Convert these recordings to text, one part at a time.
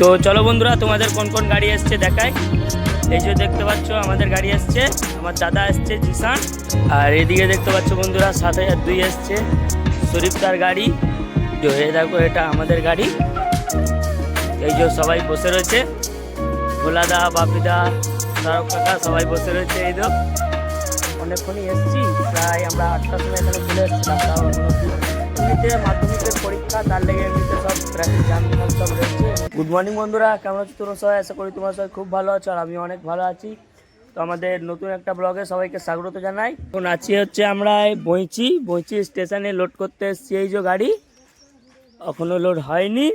তো চলো বন্ধুরা, তোমাদের কোন কোন গাড়ি এসছে দেখায় এই যে দেখতে পাচ্ছ, আমাদের গাড়ি এসছে, আমার দাদা এসছে, জিসান। আর এদিকে দেখতে পাচ্ছ বন্ধুরা সাত হাজার দুই এসছে শরীফ তার গাড়ি এই দেখো, এটা আমাদের গাড়ি। এই যে সবাই বসে রয়েছে। ভোলাদা, বাপিদা, তারক কাকা সবাই বসে রয়েছে, এই তো। অনেকক্ষণই এসছি, প্রায় আমরা আটটার সময় এখানে চলে এসেছিলাম, তাও অবধি। মাধ্যমিকের পরীক্ষা, তার লেগে এমনিতে সব ট্রাফিক জ্যাম সব রয়েছে গুড মর্নিং বন্ধুরা, কেমন আছো তোমরা সবাই? আশা করি তোমার সবাই খুব ভালো আছো আর আমি অনেক ভালো আছি। তো আমাদের নতুন একটা ব্লগে সবাইকে স্বাগত জানাই। এখন আছি হচ্ছে আমরা বইচি। বইচি স্টেশনে লোড করতে এসছি এই যে গাড়ি। এখনও লোড হয়নি।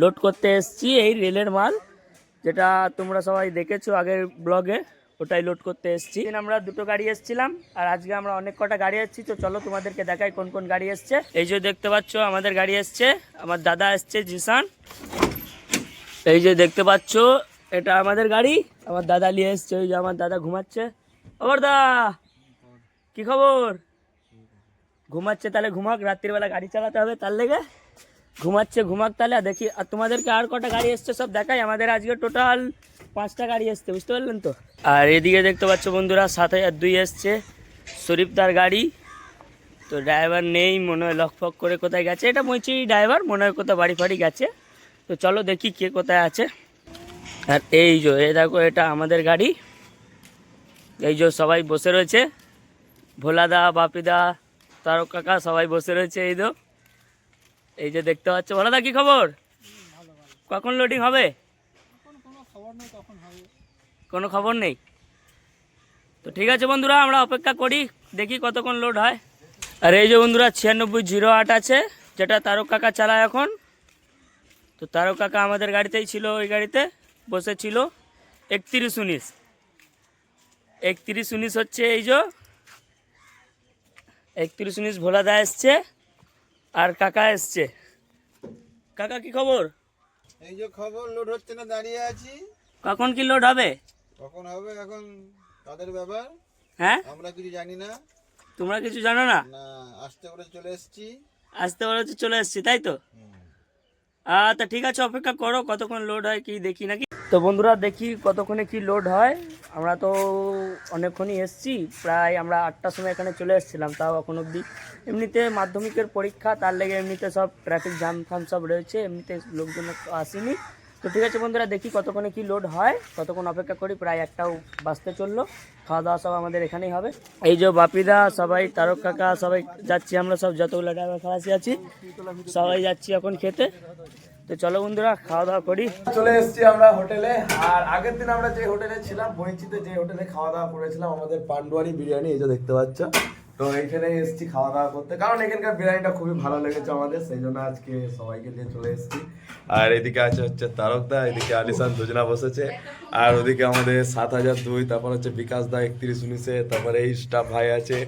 লোড করতে এসছি এই রেলের মাল, যেটা তোমরা সবাই দেখেছ আগের ব্লগে ওটাই লোড করতে এসেছি। দিন আমরা দুটো গাড়ি এসেছিলাম আর আজকে আমরা অনেক কটা গাড়ি এসেছি তো চলো তোমাদেরকে দেখাই কোন কোন গাড়ি এসছে। এই যে দেখতে পাচ্ছ আমাদের গাড়ি এসছে আমার দাদা এসছে জিসান। এই যে দেখতে পাচ্ছ এটা আমাদের গাড়ি আমার দাদা নিয়ে এসছে ওই যে আমার দাদা ঘুমাচ্ছে। খবর দা কি খবর? ঘুমাচ্ছে তাহলে ঘুমাক রাত্রিবেলা গাড়ি চালাতে হবে তার লেগে। ঘুমাচ্ছে ঘুমাক তাহলে দেখি আর তোমাদেরকে আর কটা গাড়ি এসছে সব দেখাই আমাদের আজকে টোটাল পাঁচটা গাড়ি এসছে বুঝতে পারলেন তো? আর এদিকে দেখতে পাচ্ছ বন্ধুরা, সাত হাজার দুই এসছে শরীফদার গাড়ি। তো ড্রাইভার নেই, মনে হয় লকফক করে কোথায় গেছে। এটা বলছি ড্রাইভার মনে হয় কোথাও বাড়ি ফাড়ি গেছে। তো চলো দেখি কে কোথায় আছে। আর এই যে এ দেখো, এটা আমাদের গাড়ি। এই যে সবাই বসে রয়েছে। ভোলাদা, বাপিদা, তারক কাকা সবাই বসে রয়েছে, এই তো এই যে দেখতে পাচ্ছ। ভোলাদা, কি খবর? কখন লোডিং হবে? কোনো খবর নেই? তো ঠিক আছে বন্ধুরা আমরা অপেক্ষা করি দেখি কতক্ষণ লোড হয়। আর এই যে বন্ধুরা ছিয়ানব্বই জিরো আট আছে যেটা তারক কাকা চালায় এখন। তো তারক কাকা আমাদের গাড়িতেই ছিল ওই গাড়িতে বসেছিল একত্রিশ উনিশ। একত্রিশ উনিশ হচ্ছে এই যে একত্রিশ উনিশ ভোলাদা এসছে আর কাকা এসছে। কাকা কি খবর? এই যে খবর লোড হচ্ছে না দাঁড়িয়ে আছি। কখন কি লোড হবে? কখন হবে এখন? তাদের ব্যাপার। হ্যাঁ? আমরা কিছু জানি না। তোমরা কিছু জানো না? না আসতে করে চলে এসেছি। আসতে বলে চলে এসেছি তাই তো? আচ্ছা ঠিক আছে অপেক্ষা করো কতক্ষণ লোড হয় কি দেখি নাকি? তো বন্ধুরা দেখি কতক্ষণে কি লোড হয়। আমরা তো অনেকক্ষণই এসছি প্রায় আমরা আটটার সময় এখানে চলে এসেছিলাম তাও এখন অবধি। এমনিতে মাধ্যমিকের পরীক্ষা তার লেগে এমনিতে সব ট্রাফিক জ্যাম ফ্যাম সব রয়েছে এমনিতে লোকজন আসেনি। তো ঠিক আছে বন্ধুরা, দেখি কতক্ষণে কি লোড হয়। কতক্ষণ অপেক্ষা করি, প্রায় একটাও বাঁচতে চলল। খাওয়া দাওয়া সব আমাদের এখানেই হবে। এই যে বাপিদা, সবাই, তারক কাকা, সবাই যাচ্ছি আমরা সব, যতগুলো ড্রাইভার খালাসি আছি, সবাই যাচ্ছি এখন খেতে। তো চলো বন্ধুরা খাওয়া দাওয়া করি। চলে এসেছি আমরা হোটেলে, আর আগের দিন আমরা যে হোটেলে ছিলাম, বইচিতে যে হোটেলে খাওয়া দাওয়া করেছিলাম, আমাদের পান্ডুয়ারি বিরিয়ানি, এই যে দেখতে পাচ্ছ। তো এইখানে এসেছি খাওয়া দাওয়া করতে। কারণ এখানকার বিরিয়ানিটা খুবই ভালো লেগেছে আমাদের, সেই জন্য আজকে সবাইকে নিয়ে চলে এসেছি। আর এদিকে আছে হচ্ছে তারকদা এদিকে আলিসান দুজনা বসেছে। আর ওদিকে আমাদের সাত হাজার দুই, তারপর হচ্ছে বিকাশ দা একত্রিশ উনিশে, তারপরে এই স্টাফ ভাই আছে,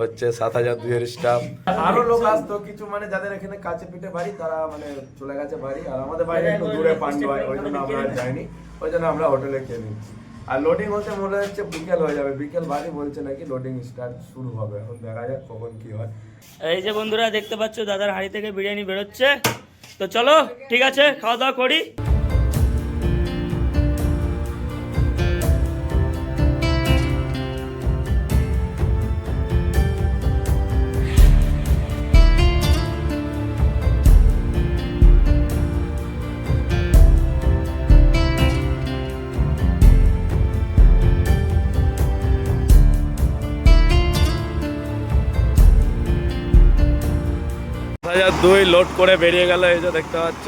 হচ্ছে সাত হাজার দুইয়ের স্টাফ আরও লোক আসতো, কিছু মানে যাদের এখানে কাছে পিঠে বাড়ি, তারা মানে চলে গেছে বাড়ি। আর আমাদের বাড়ি একটু দূরে পান্ডুয়ায়, ওই জন্য আমরা যাইনি, ওই জন্য আমরা হোটেলে খেয়ে নিচ্ছি। আর লোডিং হতে মনে হচ্ছে বিকেল হয়ে যাবে। বিকেল বাড়ি বলছে নাকি লোডিং স্টার্ট শুরু হবে। এখন দেখা যাক কখন কি হয়। এই যে বন্ধুরা, দেখতে পাচ্ছ দাদার হাড়ি থেকে বিরিয়ানি বেরোচ্ছে। তো চলো, ঠিক আছে, খাওয়া দাওয়া করি। হাজার দুই লোড করে বেরিয়ে গেল, এই যে দেখতে পাচ্ছ।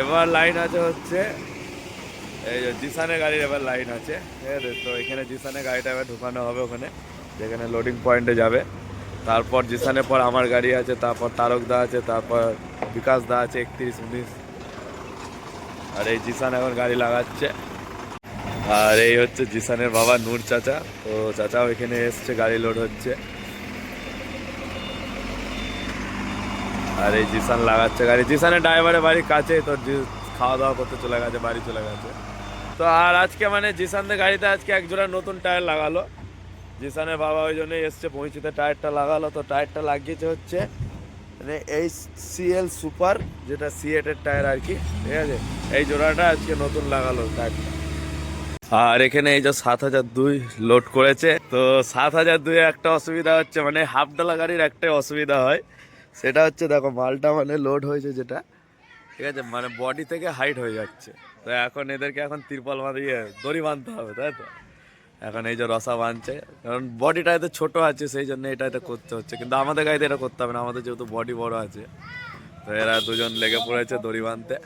এবার লাইন আছে হচ্ছে, এই যে জিসানের গাড়ির এবার লাইন আছে। ঠিক তো এখানে জিসানের গাড়িটা এবার ঢুকানো হবে ওখানে, যেখানে লোডিং পয়েন্টে যাবে। তারপর জিসানের পর আমার গাড়ি আছে, তারপর তারক দা আছে, তারপর বিকাশ দা আছে, একত্রিশ, উনিশ। আর এই জিসান এখন গাড়ি লাগাচ্ছে। আর এই হচ্ছে জিসানের বাবা নূর চাচা। তো চাচাও এখানে এসছে, গাড়ি লোড হচ্ছে। আর এই জিসান লাগাচ্ছে। গাড়ি জিসানের ড্রাইভারের বাড়ির কাছে তো খাওয়া দাওয়া করতে চলে গেছে, বাড়ি চলে গেছে। তো আর আজকে মানে জিসানদের গাড়িতে আজকে এক জোড়া নতুন টায়ার লাগালো। জিসানের বাবা ওই জন্যই এসছে, পৌঁছিতে টায়ারটা লাগালো। তো টায়ারটা লাগিয়েছে হচ্ছে মানে এই সিএল সুপার যেটা সিএটের টায়ার আর কি, ঠিক আছে? এই জোড়াটা আজকে নতুন লাগালো টায়ারটা আর এখানে এই যে সাত হাজার দুই লোড করেছে। তো সাত হাজার দুই একটা অসুবিধা হচ্ছে মানে হাফ ডালা গাড়ির একটাই অসুবিধা হয়। সেটা হচ্ছে দেখো, মালটা মানে লোড হয়েছে যেটা, ঠিক আছে? মানে বডি থেকে হাইট হয়ে যাচ্ছে। তো এখন এদেরকে এখন তিরপল বাঁধিয়ে দড়ি বাঁধতে হবে, তাই তো? এখন এই যে রসা বাঁধছে, কারণ বডিটা এতে ছোট আছে, সেই জন্য এটা এটা করতে হচ্ছে। কিন্তু আমাদের গাড়িতে এটা করতে হবে না, আমাদের যেহেতু বডি বড় আছে। তো এরা দুজন লেগে পড়েছে দড়ি বাঁধতে।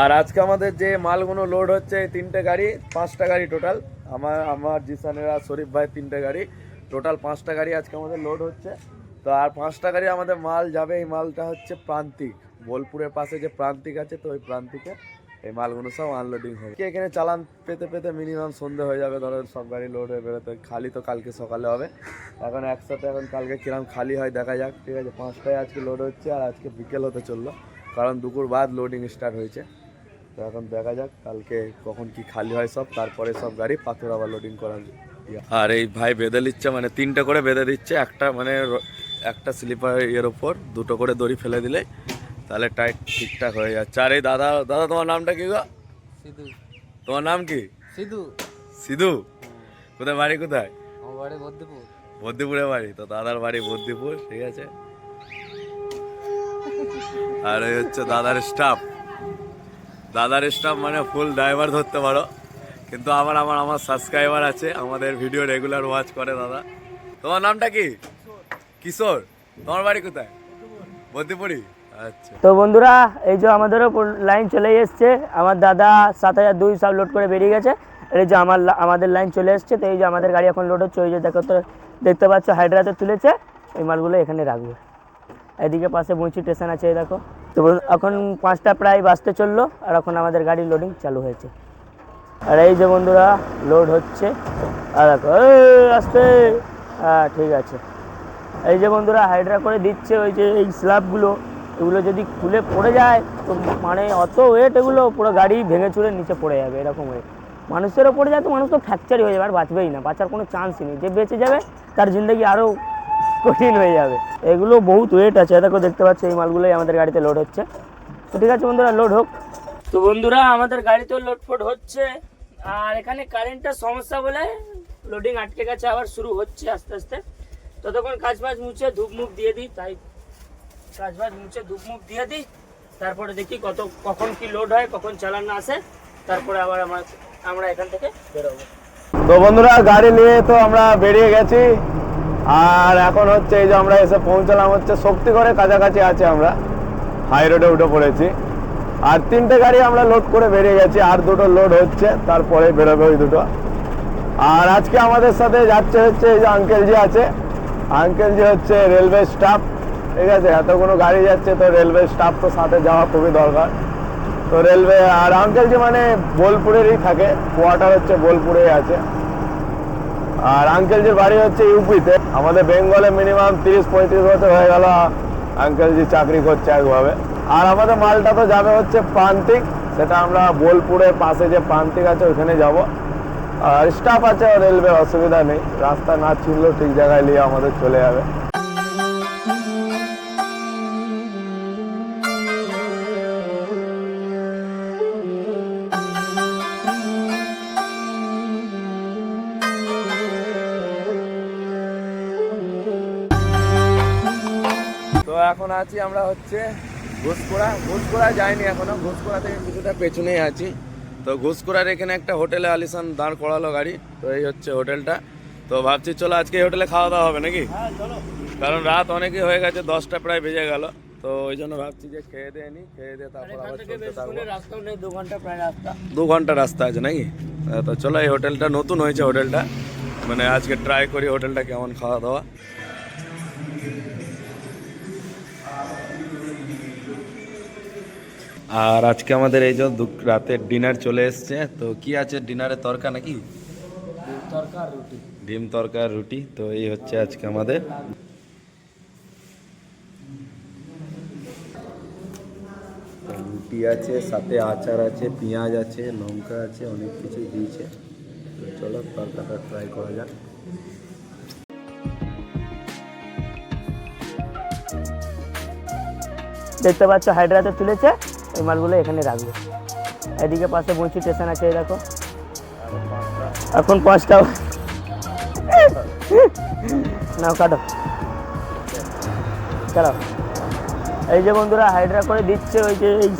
আর আজকে আমাদের যে মালগুলো লোড হচ্ছে, এই তিনটে গাড়ি, পাঁচটা গাড়ি টোটাল আমার আমার জিসানেরা, শরীফ ভাই তিনটে গাড়ি। টোটাল পাঁচটা গাড়ি আজকে আমাদের লোড হচ্ছে। তো আর পাঁচটা গাড়ি আমাদের মাল যাবে, এই মালটা হচ্ছে প্রান্তিক। বোলপুরের পাশে যে প্রান্তিক আছে, তো ওই প্রান্তিকে এই মালগুলো সব আনলোডিং হবে। কি এখানে চালান পেতে পেতে মিনিমাম সন্ধে হয়ে যাবে ধরো সব গাড়ি লোড হয়ে বেরোতে, খালি তো কালকে সকালে হবে। এখন একসাথে এখন কালকে কিরম খালি হয়, দেখা যাক, ঠিক আছে, পাঁচটায় আজকে লোড হচ্ছে আর আজকে বিকেল হতে চলল, কারণ দুপুর বাদ লোডিং স্টার্ট হয়েছে। তো এখন দেখা যাক, কালকে কখন কি খালি হয় সব, তারপরে সব গাড়ি পাথর আবার লোডিং করা ইয়ে। আর এই ভাই বেঁধে দিচ্ছে মানে তিনটে করে বেঁধে দিচ্ছে, একটা মানে একটা স্লিপার ইয়ের ওপর দুটো করে দড়ি ফেলে দিলে তাহলে টাইট ঠিকঠাক হয়ে যাচ্ছে। আর এই দাদা দাদা তোমার নামটা কি গো? সিধু। তোমার নাম কি? সিধু। সিধু? কোথায় বাড়ি কোথায়? আমার বাড়ি বদ্দিপুর বদ্দিপুরে বাড়ি? তো দাদার বাড়ি বদ্দিপুর ঠিক আছে। আর এই হচ্ছে দাদার স্টাফ দাদার স্টাফ মানে ফুল ড্রাইভার ধরতে পারো। কিন্তু আমার আমার আমার সাবস্ক্রাইবার আছে। আমাদের ভিডিও রেগুলার ওয়াচ করে দাদা। তোমার নামটা কি? কিশোর, তোমার বাড়ি কোথায়? বদ্দিপুরি আচ্ছা। তো বন্ধুরা, এই যে আমাদেরও লাইন চলে এসছে। আমার দাদা সাত হাজার দুই সব লোড করে বেরিয়ে গেছে। এই যে আমার আমাদের লাইন চলে এসছে। তো এই যে আমাদের গাড়ি এখন লোড হচ্ছে, ওই যে দেখো তো, দেখতে পাচ্ছ হাইড্রাতে তুলেছে। এই মালগুলো এখানে রাখবে। এদিকে পাশে বঞ্চি স্টেশন আছে দেখো। তো এখন পাঁচটা প্রায় বাজতে চলল, আর এখন আমাদের গাড়ি লোডিং চালু হয়েছে। আর এই যে বন্ধুরা লোড হচ্ছে। আর দেখো আসতে। হ্যাঁ ঠিক আছে। এই যে বন্ধুরা হাইড্রা করে দিচ্ছে ওই যে এই স্ল্যাবগুলো এগুলো যদি খুলে পড়ে যায়, তো মানে অত ওয়েট এগুলো পুরো গাড়ি ভেঙে চুরে নিচে পড়ে যাবে এরকম ওয়েট মানুষেরও পড়ে যায় তো মানুষ তো ফ্র্যাকচারই হয়ে যাবে, আর বাঁচবেই না। বাঁচার কোনো চান্সই নেই। যে বেঁচে যাবে, তার জিন্দগি আরও কঠিন হয়ে যাবে। এগুলো বহুত ওয়েট আছে। দেখো, দেখতে পাচ্ছ, এই মালগুলোই আমাদের গাড়িতে লোড হচ্ছে। তো ঠিক আছে বন্ধুরা লোড হোক। তো বন্ধুরা, আমাদের গাড়িতেও লোড ফোড হচ্ছে। আর এখানে কারেন্টের সমস্যা বলে লোডিং আটকে গেছে, আবার শুরু হচ্ছে আস্তে আস্তে। ততক্ষণ কাজ বাজ মুছে ধূপ মুখ দিয়ে দিই, তাই কাজ বাজ মুছে ধূপ মুখ দিয়ে দিই। তারপরে দেখি কত, কখন কি লোড হয়, কখন চালান না আসে, তারপরে আবার আমার, আমরা এখান থেকে বেরোবো। তো বন্ধুরা, গাড়ি নিয়ে তো আমরা বেরিয়ে গেছি। আর এখন হচ্ছে এই যে আমরা এসে পৌঁছালাম হচ্ছে শক্তিগড়ের কাছাকাছি আছে আমরা। হাই রোডে উঠে পড়েছি। আর তিনটে গাড়ি আমরা লোড করে বেরিয়ে গেছি। আর দুটো লোড হচ্ছে, তারপরে বেরোবে ওই দুটো। আর আজকে আমাদের সাথে যাচ্ছে হচ্ছে এই যে আঙ্কেল জি আছে আঙ্কেল জি হচ্ছে রেলওয়ে স্টাফ ঠিক আছে? এতগুলো গাড়ি যাচ্ছে, তো রেলওয়ে স্টাফ তো সাথে যাওয়া খুবই দরকার। তো রেলওয়ে আর আঙ্কেল জি মানে বোলপুরেরই থাকে কোয়ার্টার হচ্ছে বোলপুরেই আছে। আর আঙ্কেলজির বাড়ি হচ্ছে ইউপিতে, আমাদের বেঙ্গলে মিনিমাম তিরিশ, পঁয়ত্রিশ বছর হয়ে গেল আঙ্কেল আঙ্কেলজি চাকরি করছে একভাবে। আর আমাদের মালটা তো যাবে হচ্ছে প্রান্তিক, সেটা আমরা বোলপুরের পাশে যে প্রান্তিক আছে ওখানে যাব। আর স্টাফ আছে রেলওয়ে অসুবিধা নেই। রাস্তা না চিনলেও ঠিক জায়গায় নিয়ে আমাদের চলে যাবে। তো এখন আছি আমরা হচ্ছে ঘুষকোড়া ঘুষকোড়া যাইনি এখনও। ঘুষকোড়া থেকে কিছুটা পেছনেই আছি। তো ঘুষকোড়ার এখানে একটা হোটেলে আলিসান দাঁড় করালো গাড়ি তো এই হচ্ছে হোটেলটা। তো ভাবছি চলো আজকে এই হোটেলে খাওয়া দাওয়া হবে নাকি? হ্যাঁ চলো। কারণ রাত অনেকই হয়ে গেছে দশটা প্রায় বেজে গেল। তো ওই জন্য ভাবছি যে খেয়ে দিয়ে নি খেয়ে দিয়ে তারপর আবার চলতে থাকব। দু ঘণ্টা প্রায় রাস্তা। দু ঘণ্টা রাস্তা আছে নাকি? তো চলো এই হোটেলটা নতুন হয়েছে হোটেলটা। মানে আজকে ট্রাই করি হোটেলটা কেমন খাওয়া দাওয়া। আর আজকে আমাদের এই যে দু- রাতের ডিনার চলে এসছে। তো কি আছে ডিনারে? তরকা নাকি? তরকার রুটি। ডিম তরকার রুটি। তো এই হচ্ছে আজকে আমাদের। রুটি আছে সাথে আচার আছে পেঁয়াজ আছে লঙ্কা আছে অনেক কিছু দিয়েছে। তো চলো তরকাটা ট্রাই করা যাক। দেখতে পাচ্ছ হায়দ্রাতে তুলেছে। এই মালগুলো এখানে রাখব। এদিকে পাশে বঞ্চি স্টেশন আছে দেখো। এখন পাঁচটা নাও, কাটো। চলো। এই যে বন্ধুরা হাইড্রা করে দিচ্ছে ওই যে এই